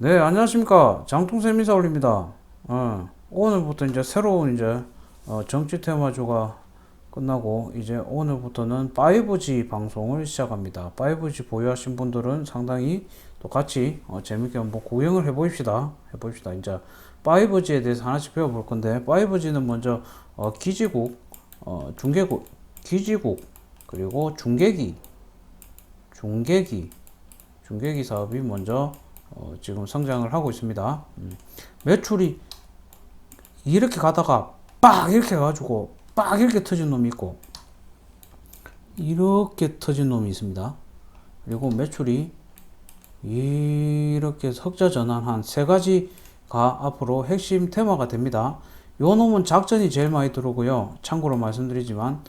네, 안녕하십니까. 장통쌤 인사 올립니다. 어, 오늘부터 이제 새로운 이제 어, 정치 테마주가 끝나고 이제 오늘부터는 5G 방송을 시작합니다. 5G 보유하신 분들은 상당히 또 같이 어, 재밌게 한번 구경을 해보십시다. 해봅시다. 이제 5G에 대해서 하나씩 배워볼 건데 5G는 먼저 어, 기지국, 어, 중계국, 기지국 그리고 중계기, 중계기, 중계기 사업이 먼저 어, 지금 성장을 하고 있습니다. 음. 매출이 이렇게 가다가 빡 이렇게 가지고 빡 이렇게 터진 놈이 있고 이렇게 터진 놈이 있습니다. 그리고 매출이 이렇게 흑자 전환한 세 가지가 앞으로 핵심 테마가 됩니다. 요 놈은 작전이 제일 많이 들어오고요. 참고로 말씀드리지만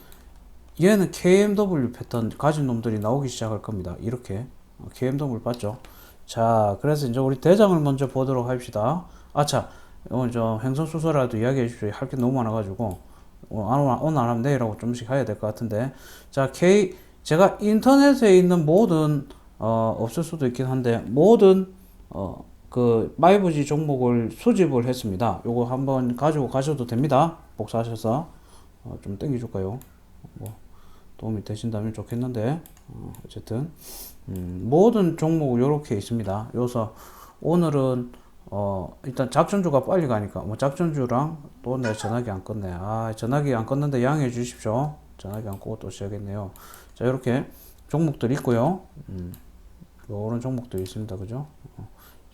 얘는 KMW 패턴 가진 놈들이 나오기 시작할 겁니다. 이렇게 어, KMW 봤죠? 자, 그래서 이제 우리 대장을 먼저 보도록 합시다. 아차, 오늘 저 행성수소라도 이야기해 주십시오. 할 게 너무 많아가지고 어, 안, 와- 오늘 안 하면 내일하고 좀씩 해야 될 것 같은데. 자, K 제가 인터넷에 있는 모든 어, 없을 수도 있긴 한데 모든 어, 그 5G 종목을 수집을 했습니다. 요거 한번 가지고 가셔도 됩니다. 복사하셔서 어, 좀 땡겨줄까요? 뭐 도움이 되신다면 좋겠는데 어, 어쨌든 음, 모든 종목은 이렇게 있습니다. 여기서 오늘은 어, 일단 작전주가 빨리 가니까 뭐 작전주랑 또 내 전화기 안 껐네. 아 전화기 안 껐는데 양해해 주십시오. 전화기 안 끄고 또 시작했네요. 자 이렇게 종목들 있고요. 음, 요런 종목도 있습니다. 그죠? 어,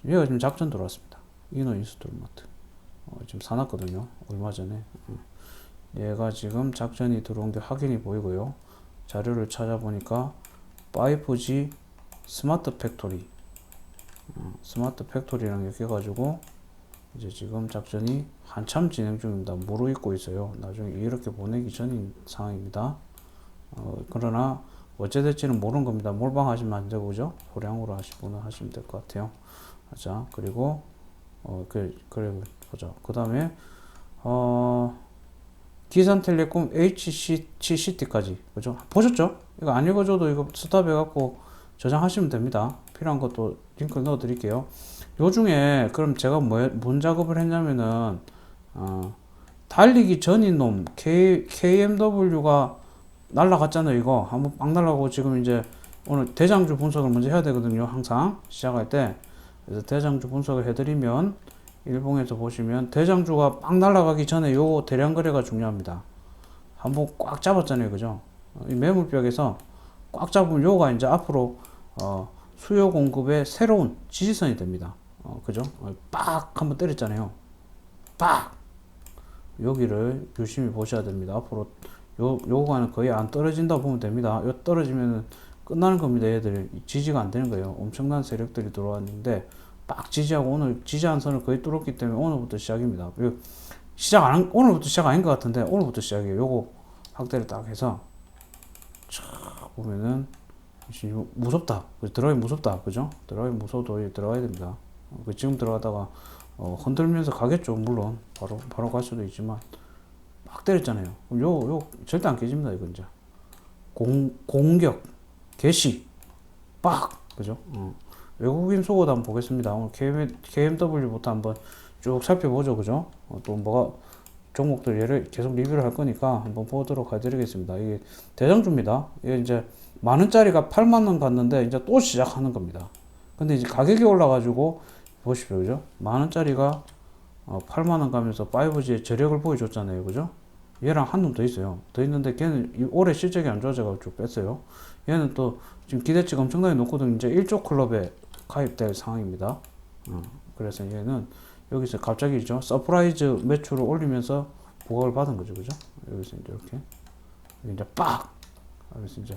얘가 지금 작전 들어왔습니다. 이노 인스톨먼트 어, 지금 사놨거든요. 얼마 전에. 어. 얘가 지금 작전이 들어온 게 확인이 보이고요. 자료를 찾아보니까 5G 스마트 팩토리 어, 스마트 팩토리랑 이렇게 해가지고 이제 지금 작전이 한참 진행 중입니다. 무르익고 있어요. 나중에 이렇게 보내기 전인 상황입니다. 어, 그러나 어찌될지는 모르는 겁니다. 몰빵하시면 안 되고 그죠? 소량으로 하실 분은 하시면 될 것 같아요. 자 그리고 어, 그, 그래 보자. 그 다음에 어, 기산텔레콤 HCCT까지 그죠? 보셨죠? 이거 안 읽어줘도 이거 스탑 해갖고 저장하시면 됩니다. 필요한 것도 링크 넣어 드릴게요. 요 중에 그럼 제가 뭐, 뭔 작업을 했냐면은 어, 달리기 전인 놈 K, KMW가 날라갔잖아요 이거 한번 빵 날라가고 지금 이제 오늘 대장주 분석을 먼저 해야 되거든요 항상 시작할 때 그래서 대장주 분석을 해드리면 일봉에서 보시면 대장주가 빵 날라가기 전에 요 대량 거래가 중요합니다 한번 꽉 잡았잖아요 그죠 이 매물벽에서 꽉 잡으면 요가 이제 앞으로 어, 수요 공급의 새로운 지지선이 됩니다 어, 그죠 어, 빡 한번 때렸잖아요 빡 여기를 유심히 보셔야 됩니다 앞으로 요, 요거는 거의 안 떨어진다 보면 됩니다. 요 떨어지면 끝나는 겁니다. 얘들 지지가 안 되는 거예요. 엄청난 세력들이 들어왔는데 빡 지지하고 오늘 지지한 선을 거의 뚫었기 때문에 오늘부터 시작입니다. 시작 안 한, 오늘부터 시작 아닌 것 같은데 오늘부터 시작이에요. 요거 확대를 딱 해서 쫙 보면은 무섭다. 그 들어가기 무섭다. 그죠? 들어가기 무서워도 들어가야 됩니다. 어, 그 지금 들어가다가 어, 흔들면서 가겠죠. 물론 바로 바로 갈 수도 있지만 막 때렸잖아요. 그럼 요, 요, 절대 안 깨집니다, 이거 이제. 공, 공격, 개시, 빡! 그죠? 어. 외국인 속어도 한번 보겠습니다. 오늘 KM, KMW부터 한번 쭉 살펴보죠, 그죠? 어, 또 뭐가, 종목들 얘를 계속 리뷰를 할 거니까 한번 보도록 해드리겠습니다. 이게 대장주입니다. 이게 이제 만 원짜리가 8만 원 갔는데 이제 또 시작하는 겁니다. 근데 이제 가격이 올라가지고 보십시오, 그죠? 만 원짜리가 어, 8만 원 가면서 5G의 저력을 보여줬잖아요, 그죠? 얘랑 한 놈 더 있어요. 더 있는데 걔는 이- 올해 실적이 안 좋아져가지고 쭉 뺐어요. 얘는 또 지금 기대치가 엄청나게 높거든요. 이제 1조 클럽에 가입될 상황입니다. 어, 그래서 얘는 여기서 갑자기 죠. 서프라이즈 매출을 올리면서 부각을 받은 거죠, 그죠? 여기서 이제 이렇게 이제 빡, 여기서 이제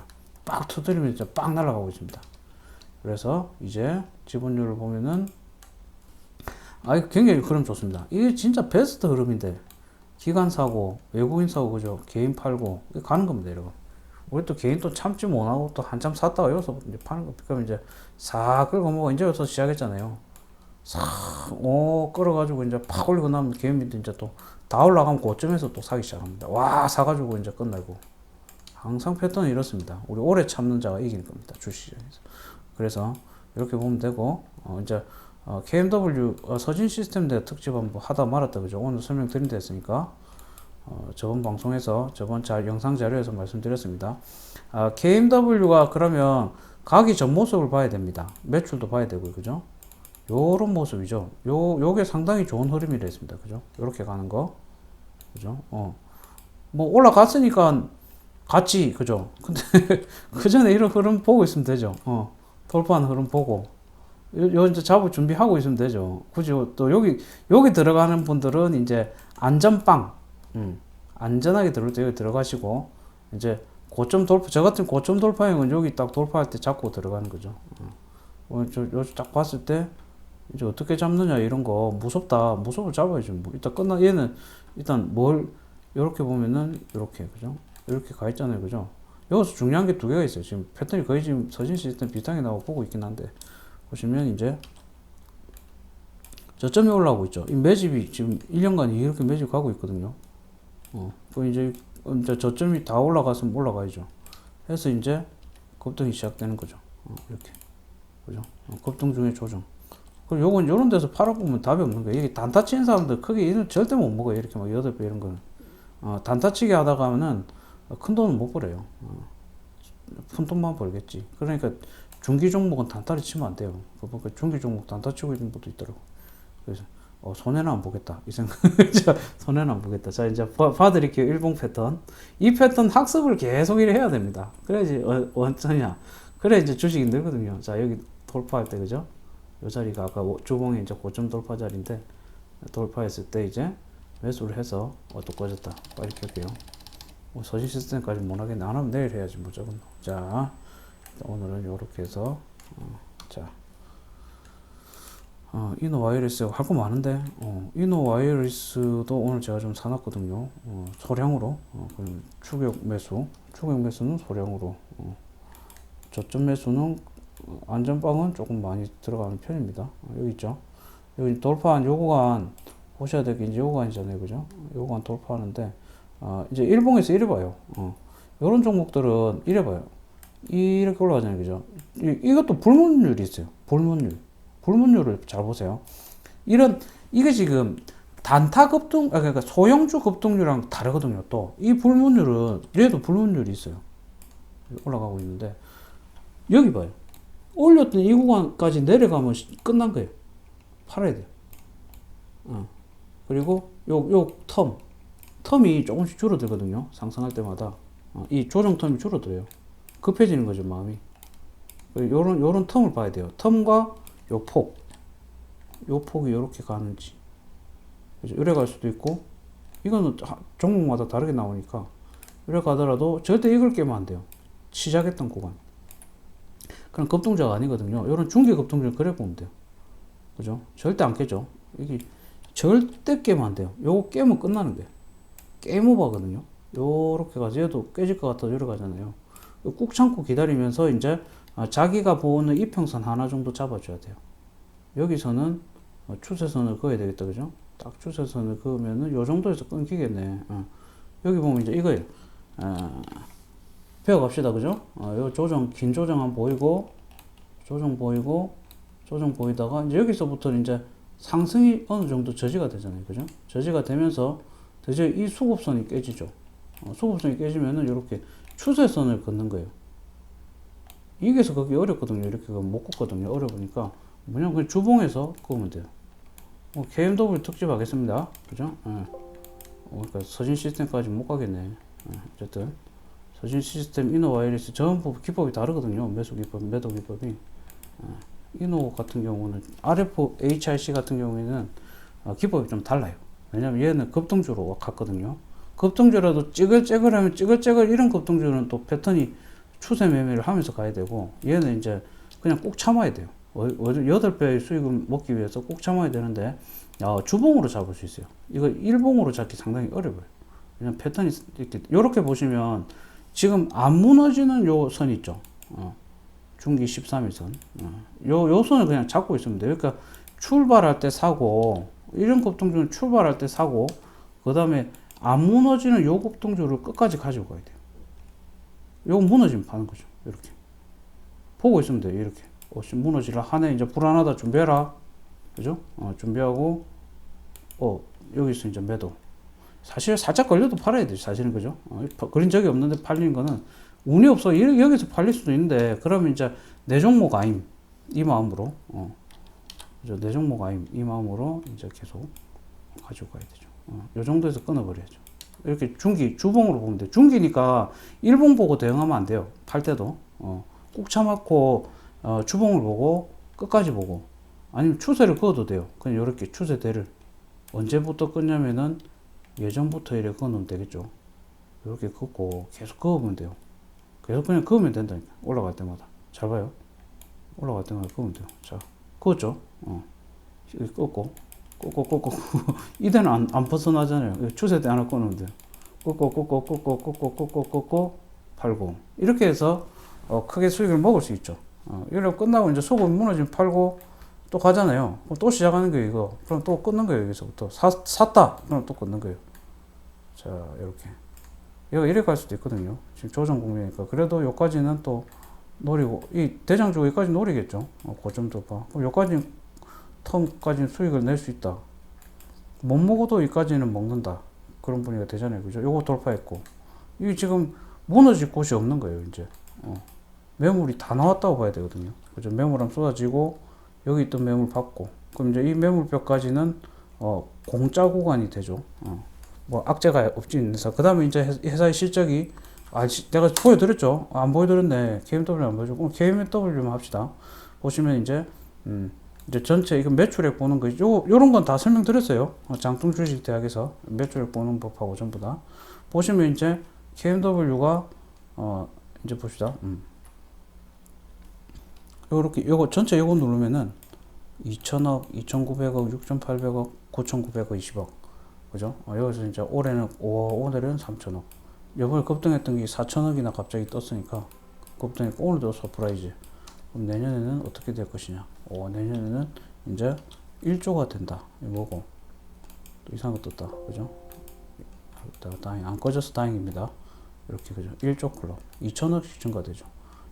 빡 터뜨리면 이제 빡 날아가고 있습니다. 그래서 이제 지분율을 보면은 아, 굉장히 흐름 좋습니다. 이게 진짜 베스트 흐름인데 기관 사고, 외국인 사고 그죠? 개인 팔고 가는 겁니다, 여러분. 우리 또 개인 또 참지 못하고 또 한참 샀다가 여기서 이제 파는 거. 그럼 이제 싹 끌고 먹어 이제 여기서 시작했잖아요. 싹, 오, 끌어가지고 이제 팍 올리고 나면 개인 밑에 이제 또 다 올라가면 고점에서 또 사기 시작합니다. 와, 사가지고 이제 끝나고. 항상 패턴은 이렇습니다. 우리 오래 참는 자가 이기는 겁니다. 주시장에서. 그래서 이렇게 보면 되고, 어, 이제 어, KMW 어, 서진 시스템 대 특집 한번 하다 말았다 그죠? 오늘 설명드린 데 했으니까 어, 저번 방송에서 저번 자 영상 자료에서 말씀드렸습니다. 아, KMW가 그러면 가기 전 모습을 봐야 됩니다. 매출도 봐야 되고 그죠? 요런 모습이죠. 요 요게 상당히 좋은 흐름이라 했습니다. 그죠? 요렇게 가는 거. 그죠? 어. 뭐 올라갔으니까 같이 그죠? 근데 그 전에 이런 흐름 보고 있으면 되죠. 어. 돌파하는 흐름 보고 요, 요 이제 잡을 준비하고 있으면 되죠. 굳이 또 여기 여기 들어가는 분들은 이제 안전빵, 음, 안전하게 들어올 때 여기 들어가시고 이제 고점 돌파, 저 같은 고점 돌파형은 여기 딱 돌파할 때 잡고 들어가는 거죠. 어, 어, 저, 요딱 봤을 때 이제 어떻게 잡느냐 이런 거 무섭다, 무서워 잡아야지. 뭐 일단 끝나 얘는 일단 뭘 이렇게 보면은 이렇게 그죠? 이렇게 가 있잖아요, 그죠? 여기서 중요한 게 두 개가 있어요. 지금 패턴이 거의 지금 서진 시스템 비슷하게 나오고 보고 있긴 한데 보시면 이제 저점이 올라오고 있죠. 이 매집이 지금 1년간 이렇게 매집 가고 있거든요. 어, 그 이제 이제 저점이 다 올라갔으면 올라가야죠. 해서 이제 급등이 시작되는 거죠. 어, 이렇게 그죠? 어, 급등 중에 조정. 그리고 요건 요런 데서 팔아보면 답이 없는 거예요. 이게 단타 치는 사람들 크게 이런 절대 못 먹어요. 이렇게 막 여덟 배 이런 거는. 어, 단타 치기 하다가 하면은 큰 돈은 못 벌어요. 어, 푼 돈만 벌겠지. 그러니까 중기 종목은 단타를 치면 안 돼요. 그 보니까 중기 종목 단타 치고 있는 분도 있더라고. 그래서 어, 손해는 안 보겠다. 이 생각. 자, 손해는 안 보겠다. 자, 이제 봐, 봐드릴게요. 일봉 패턴. 이 패턴 학습을 계속 이래 해야 됩니다. 그래야지 어, 원천이야. 그래 이제 주식이 늘거든요. 자, 여기 돌파할 때 그죠? 요 자리가 아까 오- 주봉이 이제 고점 돌파 자리인데 돌파했을 때 이제 매수를 해서 어, 또 꺼졌다. 빨리 켤게요. 뭐 서식 시스템까지 못 하겠네. 안 하면 내일 해야지 무조건. 자, 오늘은 요렇게 해서 어, 자. 어, 이노 와이어리스 할 거 많은데 어, 이노 와이어리스도 오늘 제가 좀 사놨거든요. 어, 소량으로 어, 그럼 추격 매수, 추격 매수는 소량으로. 어, 저점 매수는 어, 안전빵은 조금 많이 들어가는 편입니다. 어, 여기 있죠. 여기 돌파한 요 구간 보셔야 될 게 이제 요 구간이잖아요, 그죠? 요 구간 돌파하는데 어, 이제 일봉에서 이래 봐요. 어, 요런 종목들은 이래 봐요. 이렇게 올라가잖아요, 그죠? 이, 이것도 불문율이 있어요. 불문율. 불문율을 잘 보세요. 이런 이게 지금 단타 급등 아 그러니까 소형주 급등률이랑 다르거든요. 또 이 불문율은 얘도 불문율이 있어요. 올라가고 있는데 여기 봐요. 올렸던 이 구간까지 내려가면 시- 끝난 거예요. 팔아야 돼요. 어. 그리고 요 요 텀 텀이 조금씩 줄어들거든요. 상승할 때마다 어, 이 조정 텀이 줄어들어요. 급해지는 거죠 마음이. 그 요런 요런 텀을 봐야 돼요. 텀과 요 폭, 요 폭이 이렇게 가는지, 그죠? 이래 갈 수도 있고, 이거는 하- 종목마다 다르게 나오니까, 이래 가더라도 절대 이걸 깨면 안 돼요. 시작했던 구간. 그럼 급등자가 아니거든요. 이런 중기 급등자 그래 보면 돼요. 그죠? 절대 안 깨죠. 이게 절대 깨면 안 돼요. 요거 깨면 끝나는 거예요. 오버거든요. 요렇게 가서 얘도 깨질 것 같아서 이래 가잖아요. 꾹 참고 기다리면서 이제 아, 자기가 보는 이평선 하나 정도 잡아줘야 돼요. 여기서는 어, 추세선을 그어야 되겠다, 그죠? 딱 추세선을 그으면은 요 정도에서 끊기겠네. 어. 여기 보면 이제 이거예요. 아, 배워갑시다, 그죠? 어, 요 조정, 긴 조정 한 보이고, 조정 보이고, 조정 보이다가 이제 여기서부터 이제 상승이 어느 정도 저지가 되잖아요, 그죠? 저지가 되면서 드디어 이 수급선이 깨지죠. 어, 수급선이 깨지면은 이렇게 추세선을 긋는 거예요. 이게서 그게 어렵거든요. 이렇게 못 걷거든요. 어려우니까 그냥 그냥 주봉에서 그으면 돼요. 뭐 KMW 특집 하겠습니다. 그죠? 예. 어, 그러니까 서진 시스템까지 못 가겠네. 예, 어쨌든 서진 시스템 이노 와이리스 전부 기법이 다르거든요. 매수 기법, 매도 기법이. 예. 이노 같은 경우는 RF HIC 같은 경우에는 어, 기법이 좀 달라요. 왜냐면 얘는 급등주로 갔거든요. 급등주라도 찌글찌글하면 찌글찌글 이런 급등주는 또 패턴이 추세 매매를 하면서 가야 되고 얘는 이제 그냥 꼭 참아야 돼요. 어, 어, 여덟 배의 수익을 먹기 위해서 꼭 참아야 되는데 어, 주봉으로 잡을 수 있어요. 이거 일봉으로 잡기 상당히 어려워요. 그냥 패턴이 이렇게 이렇게 보시면 지금 안 무너지는 요 선 있죠. 어, 중기 13일선. 어, 요, 요 선을 그냥 잡고 있으면 돼요. 그러니까 출발할 때 사고 이런 급등주는 출발할 때 사고 그 다음에 안 무너지는 요 급등주를 끝까지 가지고 가야 돼요. 요거 무너지면 파는 거죠. 이렇게. 보고 있으면 돼요. 이렇게. 어, 씨, 무너지라 하네. 이제 불안하다. 준비해라. 그죠? 어, 준비하고 어 여기서 이제 매도. 사실 살짝 걸려도 팔아야 되죠. 사실은 그죠? 어, 파- 그린 적이 없는데 팔리는 거는 운이 없어. 여- 여기서 팔릴 수도 있는데 그러면 이제 내 종목 아임 이 마음으로 어. 내 종목 아임 이 마음으로 이제 계속 가지고 가야 되죠. 어, 요 정도에서 끊어버려야죠. 이렇게 중기 주봉으로 보면 돼. 중기니까 일봉 보고 대응하면 안 돼요. 팔 때도 어, 꾹 참았고 어, 주봉을 보고 끝까지 보고 아니면 추세를 그어도 돼요. 그냥 이렇게 추세대를 언제부터 끊냐면은 예전부터 이렇게 그어놓으면 되겠죠. 이렇게 긋고 계속 그어보면 돼요. 계속 그냥 그으면 된다니까. 올라갈 때마다. 잘 봐요. 올라갈 때마다 그으면 돼요. 자, 그었죠? 어. 꺾고, 꺾고, 꺾고. 이대는 안, 안 벗어나잖아요. 여기 추세대 하나 돼요. 꺾고, 꺾고, 꺾고, 꺾고, 꺾고, 꺾고, 팔고. 이렇게 해서, 어, 크게 수익을 먹을 수 있죠. 어, 이러고 끝나고 이제 속은 무너지면 팔고, 또 가잖아요. 또 시작하는 거예요, 이거. 그럼 또 끊는 거예요, 여기서부터. 사, 샀다! 그럼 또 끊는 거예요. 자, 이렇게. 이거 이렇게 갈 수도 있거든요. 지금 조정 국면이니까. 그래도 여기까지는 또 노리고, 이 대장주 여기까지 노리겠죠. 어, 고점 돌파. 그럼 여기까지, 텀까지 수익을 낼 수 있다. 못 먹어도 여기까지는 먹는다. 그런 분위기가 되잖아요. 그죠? 요거 돌파했고. 이게 지금 무너질 곳이 없는 거예요, 이제. 어. 매물이 다 나왔다고 봐야 되거든요. 그죠? 매물은 쏟아지고, 여기 있던 매물 받고. 그럼 이제 이 매물벽까지는, 어, 공짜 구간이 되죠. 어. 뭐 악재가 없진 않아서 그 다음에 이제 회- 회사의 실적이 아 시- 내가 보여드렸죠. 안 보여드렸네. KMW 안 보여주고. KMW만 합시다. 보시면 이제 음 이제 전체 이거 매출액 보는 거 요, 요런 건 다 설명드렸어요. 어, 장tung 주식 대학에서 매출액 보는 법하고 전부 다. 보시면 이제 KMW가 어 이제 봅시다. 음. 요렇게 요거 전체 요거 누르면은 2천억 2,900억 6,800억 9,900억 20억. 그죠? 어, 여기서 이제 올해는 5억, 오늘은 3천억. 이번에 급등했던 게 4천억이나 갑자기 떴으니까 급등했고 오늘도 서프라이즈. 그럼 내년에는 어떻게 될 것이냐? 오, 내년에는 이제 1조가 된다. 이 뭐고? 또 이상한 거 떴다. 그죠? 다, 다행, 안 꺼져서 다행입니다. 이렇게 그죠? 1조 클럽. 2천억씩 증가되죠.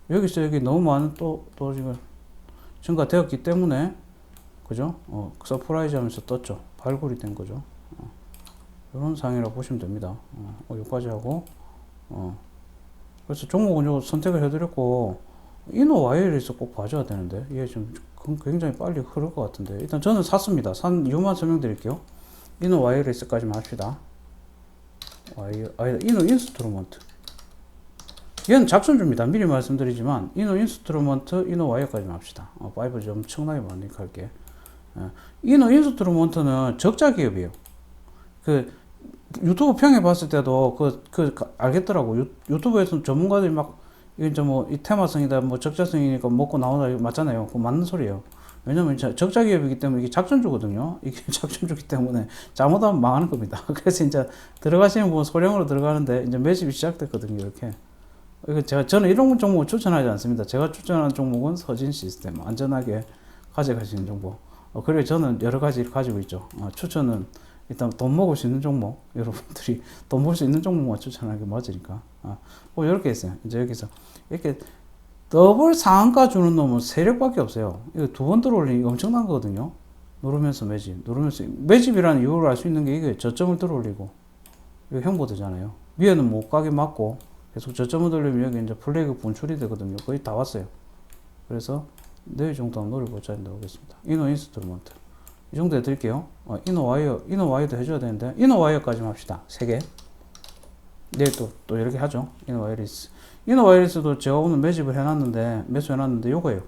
여기서 여기 너무 많은 또, 또 지금 증가되었기 때문에 그죠? 어, 서프라이즈 하면서 떴죠. 발굴이 된 거죠. 이런 상이라고 보시면 됩니다. 어, 어, 여기까지 하고, 어. 그래서 종목은 요 선택을 해드렸고, 이노 와이어리스 꼭 봐줘야 되는데, 이게 좀 그- 굉장히 빨리 흐를 것 같은데, 일단 저는 샀습니다. 산 이유만 설명드릴게요. 이노 와이어리스까지만 합시다. 와이어, 아, 이노 인스트루먼트. 얘는 작전주입니다. 미리 말씀드리지만, 이노 인스트루먼트, 이노 와이어까지만 합시다. 어, 5G 엄청나게 많이 갈게. 어, 이노 인스트루먼트는 적자 기업이에요. 그 유튜브 평에 봤을 때도 그, 그 가- 알겠더라고. 유, 유튜브에서 전문가들이 막 이게 이제 뭐이 테마성이다, 뭐 적자성이니까 먹고 나오다 이거 맞잖아요. 그거 맞는 소리예요. 왜냐면 자- 적자 기업이기 때문에 이게 작전주거든요. 이게 작전주기 때문에 잘못하면 망하는 겁니다. 그래서 이제 들어가시는 분은 소량으로 들어가는데 이제 매집이 시작됐거든요. 이렇게. 이거 제가 저는 이런 종목을 추천하지 않습니다. 제가 추천하는 종목은 서진 시스템 안전하게 가져가시는 종목. 어, 그리고 저는 여러 가지를 가지고 있죠. 어, 추천은 일단 돈 먹을 수 있는 종목 여러분들이 돈 벌 수 있는 종목만 추천하는 게 맞으니까. 아, 뭐 이렇게 있어요. 이제 여기서 이렇게 더블 상한가 주는 놈은 세력밖에 없어요. 이거 두 번 들어올리니 엄청난 거거든요. 누르면서 매집 누르면서 매집이라는 이유를 알 수 있는 게 이게 저점을 들어올리고. 이거 형보드잖아요. 위에는 못 가게 막고 계속 저점을 들리면 여기 이제 플레이가 분출이 되거든요. 거의 다 왔어요. 그래서 내일 정도 한번 노려보자 했는데 오겠습니다. 이노 인스트루먼트 이 정도 해드릴게요. 어, 이노 와이어, 이노 와이어도 해줘야 되는데, 이노 와이어까지만 합시다. 세 개. 내일 또, 또 이렇게 하죠. 이노 와이어리스. 이노 와이어리스도 제가 오늘 매집을 해놨는데, 매수해놨는데, 요거예요.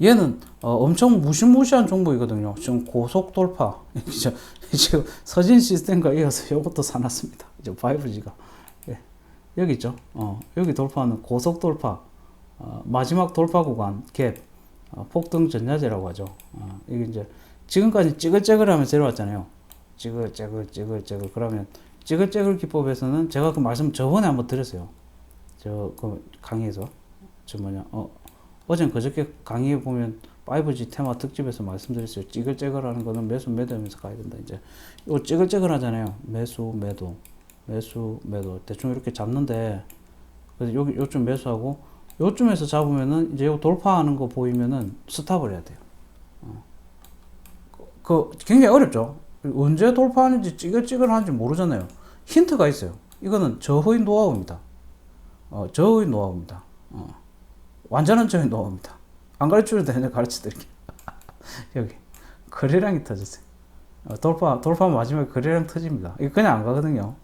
얘는, 어, 엄청 무시무시한 종목이거든요. 지금 고속 돌파. 지금 서진 시스템과 이어서 요것도 사놨습니다. 이제 5G가. 예. 여기 있죠. 어, 여기 돌파하는 고속 돌파. 어, 마지막 돌파 구간, 갭. 어, 폭등 전야제라고 하죠. 어, 이게 이제 지금까지 찌글찌글하면서 내려왔잖아요. 찌글찌글 찌글찌글 그러면 찌글찌글 기법에서는 제가 그 말씀 저번에 한번 드렸어요. 저 그 강의에서 저 뭐냐 어 어젠 그저께 강의에 보면 5G 테마 특집에서 말씀드렸어요. 찌글찌글하는 거는 매수 매도하면서 가야 된다. 이제 요 찌글찌글하잖아요. 매수 매도 매수 매도 대충 이렇게 잡는데 그래서 여기 요쯤 매수하고 요쯤에서 잡으면은 이제 요 돌파하는 거 보이면은 스탑을 해야 돼요. 어. 그 굉장히 어렵죠. 언제 돌파하는지 찌글찌글하는지 모르잖아요. 힌트가 있어요. 이거는 저의 노하우입니다. 어, 저의 노하우입니다. 어, 완전한 저의 노하우입니다. 안 가르쳐도 되는데 가르쳐 드릴게요. 여기 거래량이 터졌어요. 어, 돌파 돌파 마지막에 거래량 터집니다. 이거 그냥 안 가거든요.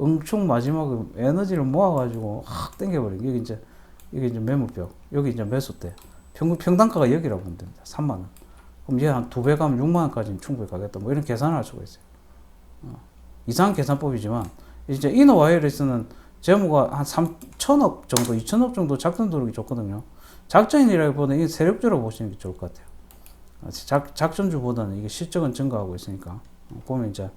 응축 마지막에 에너지를 모아가지고 확 당겨버리고 여기 이제 여기 이제 매물벽 여기 이제 매수대 평 평단가가 여기라고 보면 됩니다. 3만 원. 그럼 얘 한 두 배 가면 6만 원까지는 충분히 가겠다. 뭐 이런 계산을 할 수가 있어요. 어, 이상한 계산법이지만 이제 이너 와이어리스는 재무가 한 3천억 정도, 2천억 정도 작전 들어오기 좋거든요. 작전이라기보다는 이게 세력주로 보시는 게 좋을 것 같아요. 어, 작, 작전주보다는 이게 실적은 증가하고 있으니까 어, 보면 이제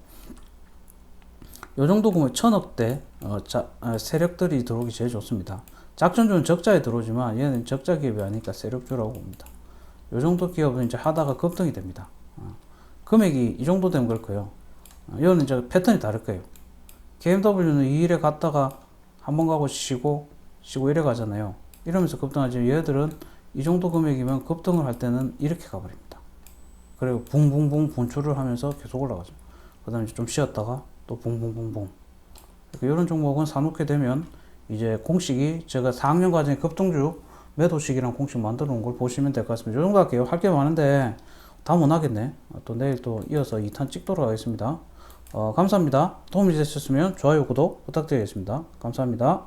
요 정도 보면 천억대 어, 자, 아, 세력들이 들어오기 제일 좋습니다. 작전주는 적자에 들어오지만 얘는 적자 기업이 아니니까 세력주라고 봅니다. 요 정도 기업은 이제 하다가 급등이 됩니다. 어, 금액이 이 정도 되면 거예요. 어, 이거는 이제 패턴이 다를 거예요. KMW는 2일에 갔다가 한 번 가고 쉬고 쉬고 이래 가잖아요. 이러면서 급등하지만 얘들은 이 정도 금액이면 급등을 할 때는 이렇게 가버립니다. 그리고 붕붕붕 분출을 하면서 계속 올라가죠. 그 다음에 좀 쉬었다가 또 붕붕붕붕. 이런 종목은 사놓게 되면 이제 공식이 제가 4학년 과정에 급등주 매도식이랑 공식 만들어 놓은 걸 보시면 될 것 같습니다. 이 정도 할게요. 할 게 많은데 다 못 하겠네. 어, 또 내일 또 이어서 2탄 찍도록 하겠습니다. 어, 감사합니다. 도움이 되셨으면 좋아요, 구독 부탁드리겠습니다. 감사합니다.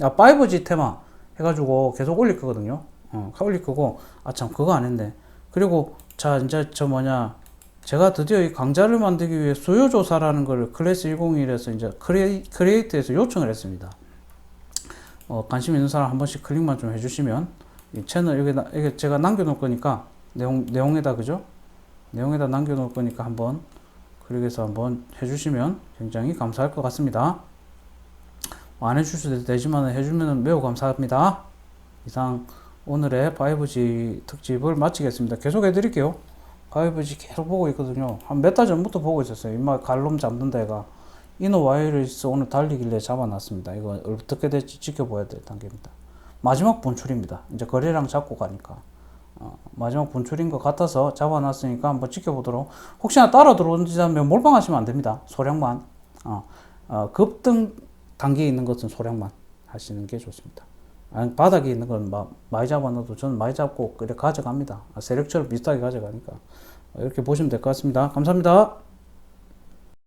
아, 5G 테마 해가지고 계속 올릴 거거든요. 어, 올릴 거고, 아, 참, 그거 안 했네. 그리고, 자, 이제 저 뭐냐, 제가 드디어 이 강좌를 만들기 위해 수요조사라는 걸 클래스 101에서 이제 크리에이, 크리에이트에서 요청을 했습니다. 어, 관심 있는 사람 한 번씩 클릭만 좀 해주시면, 이 채널 여기다, 이게 제가 남겨놓을 거니까, 내용, 내용에다, 그죠? 내용에다 남겨놓을 거니까 한번 클릭해서 한번 해주시면 굉장히 감사할 것 같습니다. 뭐안 해주셔도 되지만 해주면 매우 감사합니다. 이상 오늘의 5G 특집을 마치겠습니다. 계속 해드릴게요. 5G 계속 보고 있거든요. 한 몇 달 전부터 보고 있었어요. 이마 갈놈 잡는 데가 이노 와이어리스 오늘 달리길래 잡아놨습니다. 이거 어떻게 될지 지켜봐야 될 단계입니다. 마지막 분출입니다. 이제 거래량 잡고 가니까. 어, 마지막 분출인 것 같아서 잡아놨으니까 한번 지켜보도록 혹시나 따라 들어온다면 몰빵하시면 안 됩니다 소량만 어, 어, 급등 단계에 있는 것은 소량만 하시는 게 좋습니다 바닥에 있는 건 마, 많이 잡아놔도 저는 많이 잡고 그래 가져갑니다 아, 세력처럼 비슷하게 가져가니까 어, 이렇게 보시면 될 것 같습니다 감사합니다